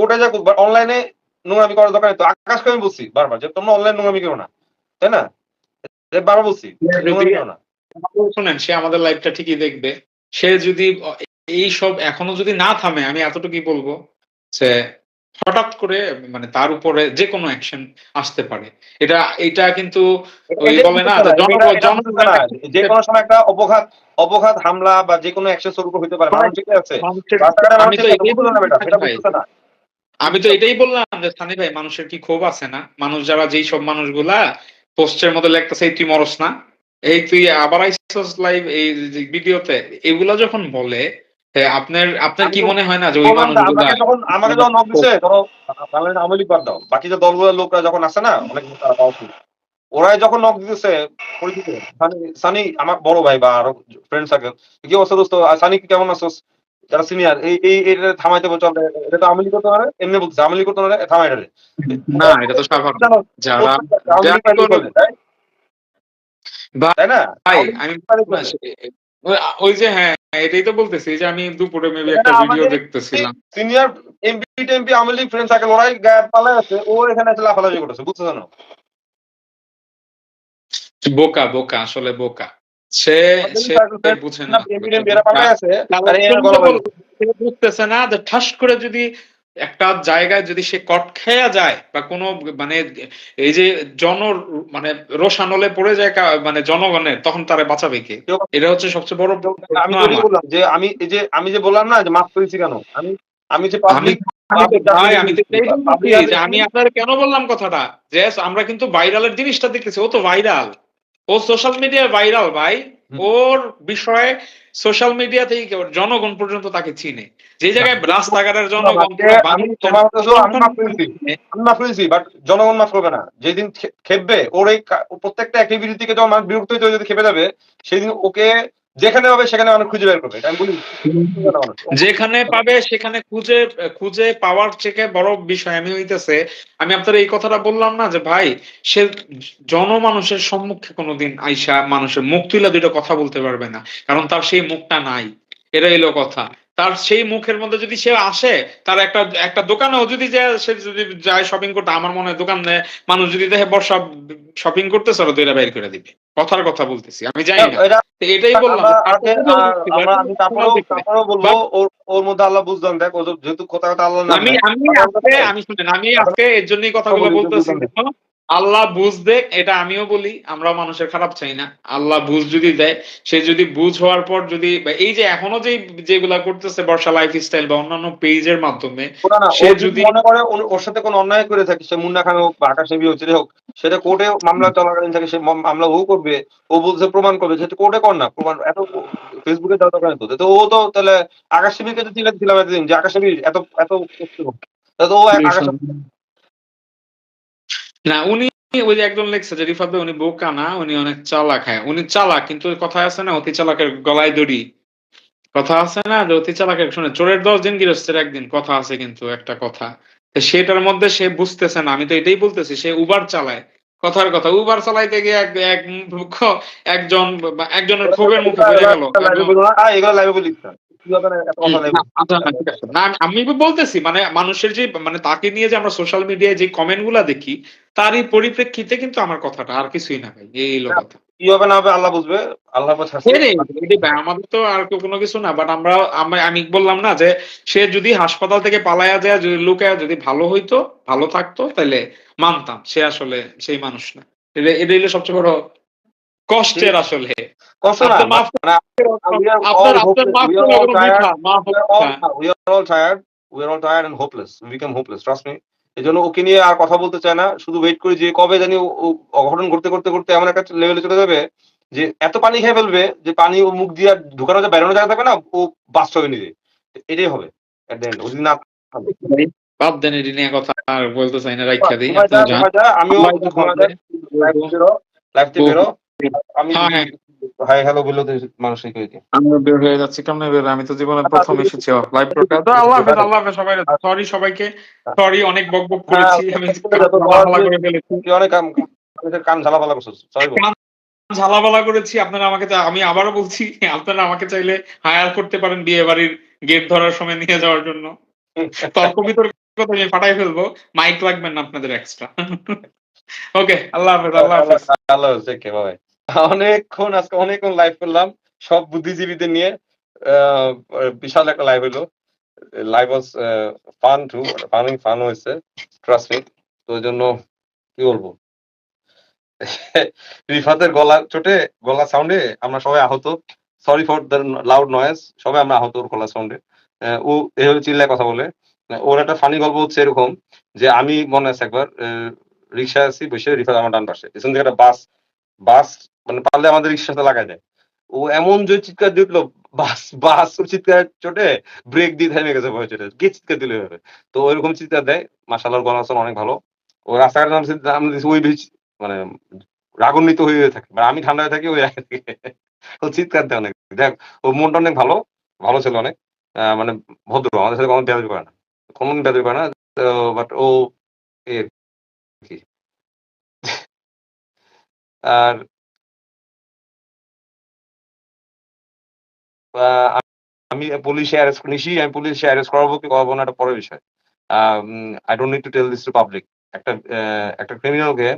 কোর্টে যা অনলাইনে নোংরামি করার দরকার তো আকাশকে আমি বলছি বারবার যে তোমরা অনলাইন নোংরামি করো না তাই না? বারবার বলছি নোংরামি করো না। শোনেন সে আমাদের লাইভটা ঠিকই দেখবে। সে যদি এই সব এখনও যদি না থামে আমি এতটুকুই বলব যে হঠাৎ করে মানে তার উপরে যে কোনো অ্যাকশন আসতে পারে। এটা এটা কিন্তু ওই বলে না যে এটা- এটা বুঝতে কোনো সময় একটা অপঘাত অপঘাত হামলা বা যে কোনো অ্যাকশন শুরু হতে পারে। মানুষ ঠিকই আছে। আমি তো এটা এটাই বুঝলো না বেটা, সেটা ভাই। না। আমি তো এটাই বললাম যে সানি ভাই মানুষের কি ক্ষোভ আছে না? মানুষ যারা যেই সব মানুষগুলা পোস্টের মধ্যে লেখতেছে "এই তুই মরস না। এই তুই আবার আইসস লাইভ এই ভিডিওতে এগুলা যখন বলে আপনার আপনার কি মনে হয় না যে ওই মানুষগুলা আমাকে যখন আমাকে নক দিছে ধরো বাংলাদেশ আওয়ামী লীগ বাদ দাও বাকি যে দলগুলোর লোকরা যখন আছে না অনেক ওরাই যখন নক দিতেছে পরিচিত। সানি সানি আমার বড় ভাই বা আরও ফ্রেন্ড সার্কেল কি অবস্থা দোস্ত? সানি কেমন আছোস? যারা সিনিয়র এই এই এটা থামাইতে বলছো এটা তো আওয়ামী লীগ করতে পারে এমনি বলছে আওয়ামী লীগ করতে পারে থামাই এটা না এটা তো স্বাভাবিক যারা তাই? না? ভাই আমি। ওই- যে হ্যাঁ এটাই তো বলতেছি যে আমি দুপুরে মেবি একটা ভিডিও দেখতেছিলাম। সিনিয়র এমপি টেমপি আওয়ামী লীগ ফ্রেন্ড সার্কেল ওরাই গায়ে পালে আছে ও এখানে এসে লাফালাফি করতেছে বুঝছ না? বোকা বোকা আসলে বোকা। সে বুঝে না বুঝতেছে না যে ঠাস করে যদি একটা জায়গায় যদি সে কট খেয়া যায় বা কোনো মানে এই যে জন মানে রোশানলে পড়ে যায় মানে জনগণের তখন তারা বাঁচাবে কে? কেউ- এটা হচ্ছে সবচেয়ে বড় আমি। বললাম যে আমি এই যে আমি যে বললাম না যে মাফ করেছি কেন? আমি আমি যে আমি পাবলিক আমি আপনার কেন বললাম কথাটা? যে আমরা কিন্তু ভাইরালের জিনিসটা দেখতেছি ও তো ভাইরাল ও সোশ্যাল মিডিয়ায় ভাইরাল ভাই। ওর বিষয়ে সোশ্যাল মিডিয়া থেকে জনগণ পর্যন্ত তাকে চিনে। যে জায়গায় রাস্তাঘাটের জনগণ বাট জনগণ মাফ করবে না। যেদিন খেপবে ওর এই প্রত্যেকটা অ্যাক্টিভিটি থেকে যখন মানুষ বিরক্ত হয়ে যদি খেপে যাবে সেদিন ওকে যেখানে পাবে সেখানে মানুষ খুঁজে বের করবে আমি বলি। যেখানে পাবে সেখানে খুঁজে খুঁজে পাওয়ার থেকে বড় বিষয় আমি হইতেছে, আমি আপনার এই কথাটা বললাম না যে, ভাই, সে জনমানুষের সম্মুখে কোনোদিন আইসা মানুষের মুখ তুলে দুইটা কথা বলতে পারবে না, কারণ তার সেই মুখটা নাই। এটা এলো কথা। তার সেই মুখের মধ্যে যদি সে আসে তার একটা একটা দোকানেও যদি যায় সে যদি যায় শপিং করতে আমার মনে হয় দোকানে মানুষ যদি দেখে বর্ষা শপিং করতেছে ওরা এরা বাইর করে দিবে কথার কথা বলতেছি আমি জানি না এটাই বললাম আমি তারপরেও বলব ওর মধ্যে আল্লাহ বুঝদান দেখ ও যেহেতু কথা কথা আল্লাহ আমি। আমি আজকে আমি শুনেন আমি আজকে এর জন্যই কথাগুলো বলি, বলতেছি? আল্লাহ বুঝ দেখ এটা আমিও বলি আমরা মানুষের খারাপ চাই না। আল্লাহ বুঝ যদি দেয় সে যদি বুঝ হওয়ার পর যদি এই যে এখনও যে যেগুলা করতেছে বর্ষা লাইফ স্টাইল বা অন্যান্য পেজের মাধ্যমে সে যদি মনে করে ওর- সাথে কোনো অন্যায় করে থাকে সে মুন্না খান হোক বা আকাশ নেবী হোক হোক সেটা কোর্টে মামলা চলাকালীন থাকে সে মামলা ও করবে ও বলছে প্রমাণ করবে সেটা কোর্টে কর না প্রমাণ এত ফেসবুকে দেওয়া দরকার তো। তো ও তো তাহলে আকাশ নেবীকে তো দিলাম এতদিন যে আকাশ নেবী এত এত ও আকাশ না, উনি ওই যে একজন লেখছে যে রিফাত উনি বোকা না, উনি অনেক চালাক হ্যাঁ উনি চালাক, কিন্তু কথা আছে না, অতি চালাকের গলায় দড়ি। কথা আছে না যে অতি চালাকের শুনে চোরের দশ দিন গৃহস্থের একদিন, কথা আছে কিন্তু একটা কথা। সেটার মধ্যে সে বুঝতেছে না, আমি তো এটাই বলতেছি, সে উবার চালায়। কথার কথা, উবার চালাইতে গিয়ে এক এক একজন একজনের ক্ষোভের মুখে পড়ে গেল। না আচ্ছা। না, আমি- বলতেছি মানে মানুষের যে মানে তাকে নিয়ে যে আমরা সোশ্যাল মিডিয়ায় যে কমেন্টগুলা দেখি তারই পরিপ্রেক্ষিতে কিন্তু আমার কথাটা আর কিছুই না ভাই এই হলো কথা। কি হবে না হবে আল্লাহ বুঝবে আল্লাহ ভাই, আমাদের তো আর কোনো কিছু না বাট আমরা আমরা- আমি বললাম না যে সে যদি হাসপাতাল থেকে পালায়া যায় যদি লুকায় যদি ভালো হইতো ভালো থাকতো তাহলে মানতাম সে আসলে সেই মানুষ না। এটা এটা সবচেয়ে বড় কষ্টের আসলে। ওকে নিয়ে আর কথা বলতে চায় না। শুধু ওয়েট করি যে কবে জানি অঘটন ঘটতে করতে করতে এমন একটা লেভেলে চলে যাবে যে এত পানি খেয়ে ফেলবে যে পানি ও মুখ দিয়ে ঢুকানো যায় বেরোনো জায়গা থাকবে না ও বাস্ট হবে নিজে। এটাই হবে না বাদ দেন এটি নিয়ে কথা আর বলতে চাই না দিই আমিও লাইভ থেকে বেরো। আমি হ্যাঁ, হ্যাঁ। হাই হ্যালো বললেও তো মানুষ এই দিই? আমরা বের হয়ে যাচ্ছি কেমনে বের আমি তো জীবনে প্রথম এসেছি লাইভ ব্রডকাস্ট আল্লাহ হাফেজ আল্লাহ হাফেজ সবাই সরি সবাইকে সরি অনেক বক বক করেছি আমি করে ফেলেছি। অনেক কান ঝালাপালা করছিস সরি ঝালাপালা করেছি আপনারা আমাকে আমি আবারও বলছি আপনারা আমাকে চাইলে হায়ার করতে পারেন বিয়ে বাড়ির গেট ধরার সময় নিয়ে যাওয়ার জন্য। তর্ক বিতর্ক কথা আমি ফাটাই ফেলব মাইক লাগবেন না আপনাদের এক্সট্রা ওকে আল্লাহ হাফেজ আল্লাহ হাফেজ। আল্লাহ হাফেজ. অনেকক্ষণ, আজকে অনেকক্ষণ লাইভ করলাম। সব বুদ্ধিজীবীদের নিয়ে বিশাল একটা লাইভ হলো live was fun to funning fun হয়েছে ট্রাস্ট মি তো জন্য কি বলব? রিফাতের গলা চোটে, গলা সাউন্ডে আমরা সবাই আহত। Sorry for the loud noise সবাই আমরা আহত ওর গলা সাউন্ডে ও এভাবে চিল্লায় কথা বলে। ওর একটা ফানি গল্প হচ্ছে এরকম, যে আমি মনে আছে একবার রিক্সা আছি, বসে রিফাত আমার ডান পাশে। পিছন থেকে একটা বাস বাস মানে পারলে আমাদের রিক্সার সাথে লাগাই দেয়। ও এমন যে চিৎকার দিয়ে উঠল, বাস বাস চিৎকার চোটে ব্রেক দিয়ে থেমে গেছে ভয় চোটে। কে চিৎকার দিলে এভাবে? তো ওইরকম চিৎকার দেয়। মাসাল্লাহর গলা অনেক ভালো। ও রাস্তাঘাটে নাম নাম দিয়েছে ওই বিচ মানে রাগান্বিত হয়ে থাকে। মানে আমি ঠান্ডা হয়ে থাকি, ওই ও চিৎকার দেয় অনেক। দেখ ও মনটা অনেক ভালো। ভালো ছিল অনেক। মানে ভদ্র। আমাদের সাথে কোনো বেয়াদবি করে না। কোনো বেয়াদবি করে না। বাট ও আর আমি পুলিশে অ্যারেস্ট নিশি আমি পুলিশে অ্যারেস্ট করাবো কি করাবো না, এটা পরের বিষয়। I don't need to tell this to public একটা একটা ক্রিমিনালকে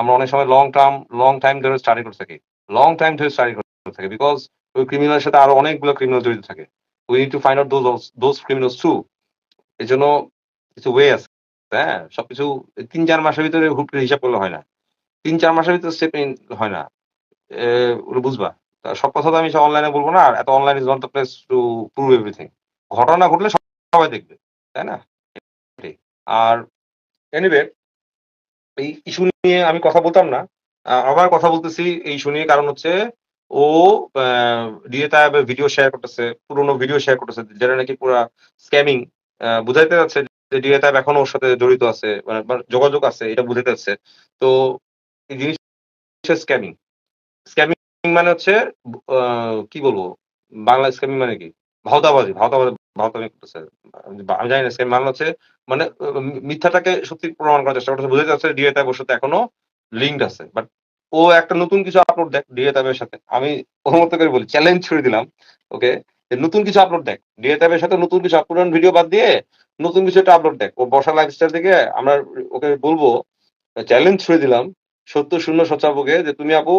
আমরা অনেক সময় লং টার্ম লং টাইম ধরে স্টাডি করতে থাকি। লং টাইম ধরে স্টাডি করতে থাকি বিকজ ওই ক্রিমিনালের সাথে আরও অনেকগুলো ক্রিমিনাল জড়িত থাকে। We need to find out those those criminals to এই জন্য কিছু ওয়ে আছে হ্যাঁ? সবকিছু তিন, চার মাসের ভিতরে হুট করে হিসাব করলে হয় না। তিন, চার মাসের ভিতরে স্টেপ হয় না। বুঝবা? সব কথা তো আমি সব অনলাইনে বলব না এত online is not the place to prove everything ঘটনা ঘটলে সবাই দেখবে, তাই না। আর এনিওয়ে এই ইস্যু নিয়ে আমি কথা বলতাম না। আবার কথা বলতেছি এই ইস্যু নিয়ে, কারণ হচ্ছে ও ডিএ তাইবে ভিডিও শেয়ার করতেছে, পুরোনো ভিডিও শেয়ার করতেছে, যেটা নাকি পুরা স্ক্যামিং বুঝাইতে যাচ্ছে যে ডিএ তাইব এখনও ওর সাথে জড়িত আছে মানে যোগাযোগ আছে, এটা বুঝাইতে যাচ্ছে। তো এই জিনিস স্ক্যামিং স্ক্যামিং মানে হচ্ছে কি বলব? বাংলা স্ক্যামিং মানে কি? ভাওতাবাজি ভাওতাবাজি করতেছে। আমি জানি না স্ক্যাম মানে হচ্ছে মানে মিথ্যাটাকে সত্যি প্রমাণ করার চেষ্টা বুঝতে যাচ্ছে এখনও আছে। বাট ও একটা নতুন কিছু আপলোড দেখ ডিএ সাথে। আমি ওর মতো করে বলি চ্যালেঞ্জ ছুড়ে দিলাম ওকে নতুন কিছু আপলোড দেখ। ডিএ সাথে নতুন কিছু আপলোড ভিডিও বাদ দিয়ে নতুন কিছু একটা আপলোড দেখ। ও বর্ষা লাইফস্টাইল থেকে আমরা, ওকে বলব চ্যালেঞ্জ ছুড়ে দিলাম সত্য শূন্য সচাবকে যে তুমি আপু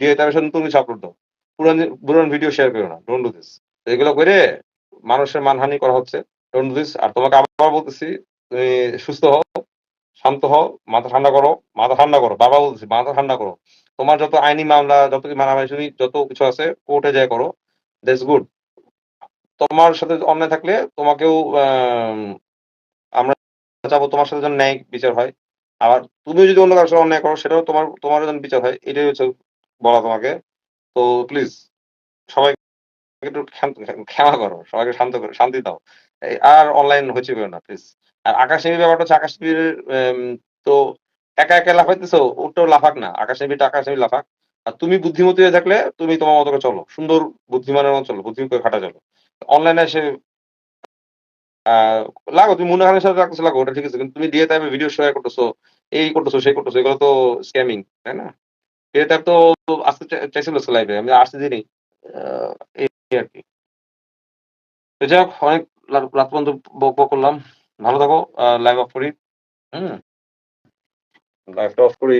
ডিএ তাইবের সাথে নতুন কিছু আপলোড দাও। পুরান পুরান ভিডিও শেয়ার করো না ডোন্ট ডু দিস এগুলো করে মানুষের মানহানি করা হচ্ছে ডোন্ট ডু দিস আর তোমাকে আবার বলতেছি তুমি সুস্থ হও শান্ত হও মাথা ঠান্ডা করো মাথা ঠান্ডা করো। বাবা বলছি মাথা ঠান্ডা করো। তোমার যত আইনি মামলা যত মানামানি যত কিছু আছে কোর্টে যায় করো। দ্যাটস গুড তোমার সাথে অন্যায় থাকলে তোমাকেও আম, আমরা চাবো তোমার সাথে যেন ন্যায় বিচার হয়। আবার তুমি যদি অন্য কারোর সাথে অন্যায় করো, সেটাও তোমার তোমার যেন বিচার হয়, এটাই হচ্ছে বলা তোমাকে। তো প্লিজ সবাই একটু ক্ষমা করো, সবাইকে শান্ত করো, শান্তি দাও। আর অনলাইন হচ্ছে করো না প্লিজ আর আকাশ নেবি ব্যাপারটা হচ্ছে আকাশ নেবির তো একা একা লাফাইতেছো ওটাও লাফাক না। আকাশ নেবিটা আকাশ নেবি, লাফাক। আর তুমি বুদ্ধিমতী হয়ে থাকলে তুমি তোমার মতো করে চলো, সুন্দর বুদ্ধিমানের মতো চলো বুদ্ধি করে খাটা চলো। অনলাইনে এসে লাগো, তুমি মনে হয় সাথে লাগো, ওটা ঠিক আছে, কিন্তু তুমি দিয়ে টাইমে ভিডিও শেয়ার করতেছো এই করতেছো সেই করতেছো এগুলো তো স্ক্যামিং তাই না? টাইপ তো আসতে চাই- চাইছিল লাইভে আমি আসতে আহ, এই আর কি। তো যাই হোক অনেক রাত পর্যন্ত বক বক করলাম। ভালো থাকো লাইভ অফ করি হুম? লাইভটা অফ করি।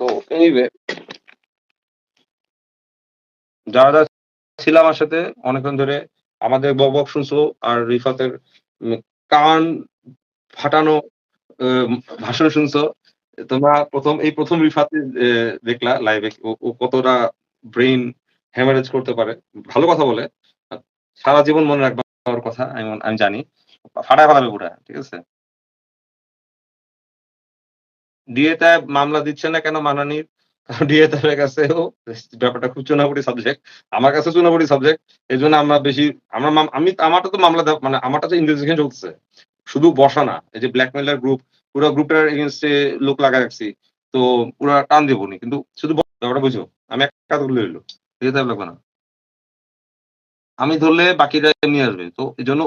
তো এনিওয়ে যারা যারা ছিল আমার সাথে অনেকক্ষণ ধরে আমাদের বক বক শুনছো আর রিফাতের কান ফাটানো ভাষণ শুনছো, তোমরা প্রথম, এই প্রথম রিফাতে দেখলা লাইভে ও কতটা ব্রেন হ্যামারেজ করতে পারে। ভালো কথা বলে। সারা জীবন মনে রাখবার কথা, আমি আমি জানি। ফাটায় ফেলাবে পুরা, ঠিক আছে? ডিএ ট্যাব মামলা দিচ্ছে না কেন মানানির? ডিএ ট্যাবের কাছেও ব্যাপারটা খুব চুনাপুটি সাবজেক্ট আমার কাছে চুনাপুটি সাবজেক্ট এই জন্য আমরা বেশি আমরা আমি আমারটা তো মামলা মানে আমারটা তো ইনভেস্টিগেশন চলতেছে। শুধু বসা না, এই যে ব্ল্যাকমেলার গ্রুপ পুরো গ্রুপটার এগেনস্টে লোক লাগা রাখছি তো পুরো টান দেবো নি কিন্তু শুধু ব্যাপারটা বুঝো আমি একটা ধরলে হইল ডিএ লাগবে না। আমি ধরলে বাকিরা নিয়ে আসবে, তো এই জন্য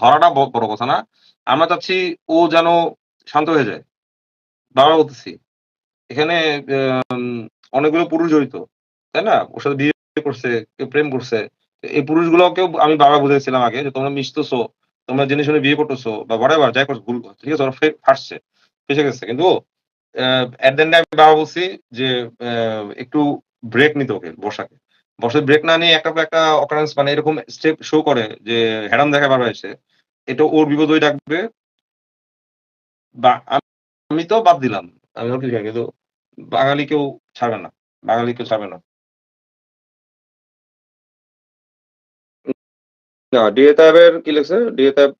ধরাটা বড় কথা না। আমরা চাচ্ছি ও যেন শান্ত হয়ে যায়। বারবার বলতেছি, এখানে অনেকগুলো পুরুষ জড়িত, তাই না? ওর সাথে বিয়ে করছে, কেউ প্রেম করছে এই পুরুষগুলোকেও আমি বারবার বুঝেছিলাম আগে যে তোমরা মিশতেছো তোমরা জেনে শুনে বিয়ে করতেছো বা whatever, যাই করছ ভুল ঠিক আছে? ওরা ফে- ফাঁসছে ফেসে গেছে। কিন্তু এট দেন আমি বাবা বলছি যে একটু ব্রেক নিতে ওকে, বর্ষাকে। বর্ষার ব্রেক না নিয়ে একটা একটা অকারেন্স মানে এরকম স্টেপ শো করে যে হ্যারাম দেখা বারবার এসে এটা ওর বিপদ হয়ে ডাকবে। বা আমি তো বাদ দিলাম, আমি কিন্তু বাঙালি কেউ ছাড়বে না, বাঙালি কেউ ছাড়বে না। না ডিএ তাইবের কি লিখছে? ডিএ তাইব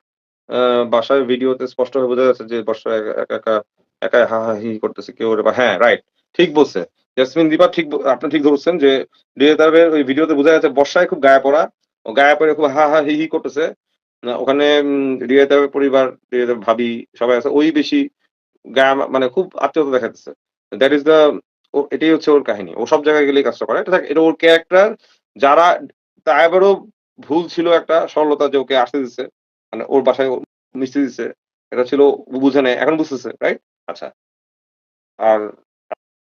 বাসায় ভিডিওতে স্পষ্ট হয়ে বোঝা যাচ্ছে যে বর্ষা একা একা একা একা হা হা, হি করতেছে কেউ হ্যাঁ রাইট ঠিক বলছে। জাসমিন দীপা ঠিক আপনি ঠিক ধরছেন যে ডিএ তাইবের ওই ভিডিওতে বোঝা যাচ্ছে বর্ষায় খুব গায়ে পড়া ও গায়ে পড়ে খুব হা হা, হি হি করতেছে। ওখানে ডিএ তাইবের পরিবার ডিএ ভাবি সবাই আছে, ওই বেশি গায়ে মানে খুব আত্মীয়তা দেখাচ্ছে দ্যাট ইজ দ্য এটাই হচ্ছে ওর কাহিনী। ও সব জায়গায় গেলেই কাজটা করে। এটা এটা ওর ক্যারেক্টার যারা তাইবারও ভুল ছিল একটা সরলতা যে ওকে আসতে দিচ্ছে মানে ওর বাসায় মিশতে দিচ্ছে এটা ছিল বুঝে নেয়, এখন বুঝতেছে রাইট আচ্ছা। আর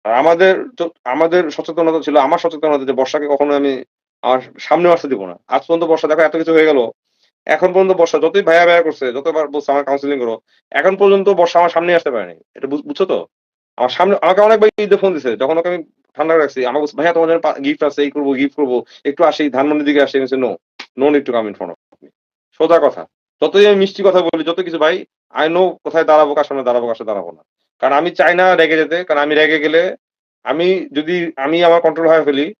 আমাদের আমাদের সচেতনতা ছিল, আমার সচেতনতা যে বর্ষাকে কখনো আমি আমার সামনে আসতে দিব না। আজ পর্যন্ত বর্ষা, দেখো, এত কিছু হয়ে গেল। এখন পর্যন্ত বর্ষা, যতই ভাইয়া ভাইয়া করছে যতবার বলছে আমার কাউন্সিলিং করো, এখন পর্যন্ত বর্ষা আমার সামনে আসতে পারেনি। এটা বুঝ- বুঝছ তো? আমার সামনে, আমাকে অনেকবার ঈদে ফোন দিছে, যখন ওকে আমি ঠান্ডা রাখছি আমার ভাইয়া, তোমার জন্য গিফট আছে, এই করব গিফট করব, একটু আসি, ধানমন্ডির দিকে আসি। No no need to come in front of me সোজা কথা। যতই আমি মিষ্টি কথা বলি, যত কিছু, ভাই আই নো কোথায় দাঁড়াবো, কার সামনে দাঁড়াবো, কার সাথে দাঁড়াবো না। কারণ আমি চাই না রেগে যেতে, কারণ আমি রেগে গেলে আমি যদি, আমি আমার কন্ট্রোল হয়ে ফেলি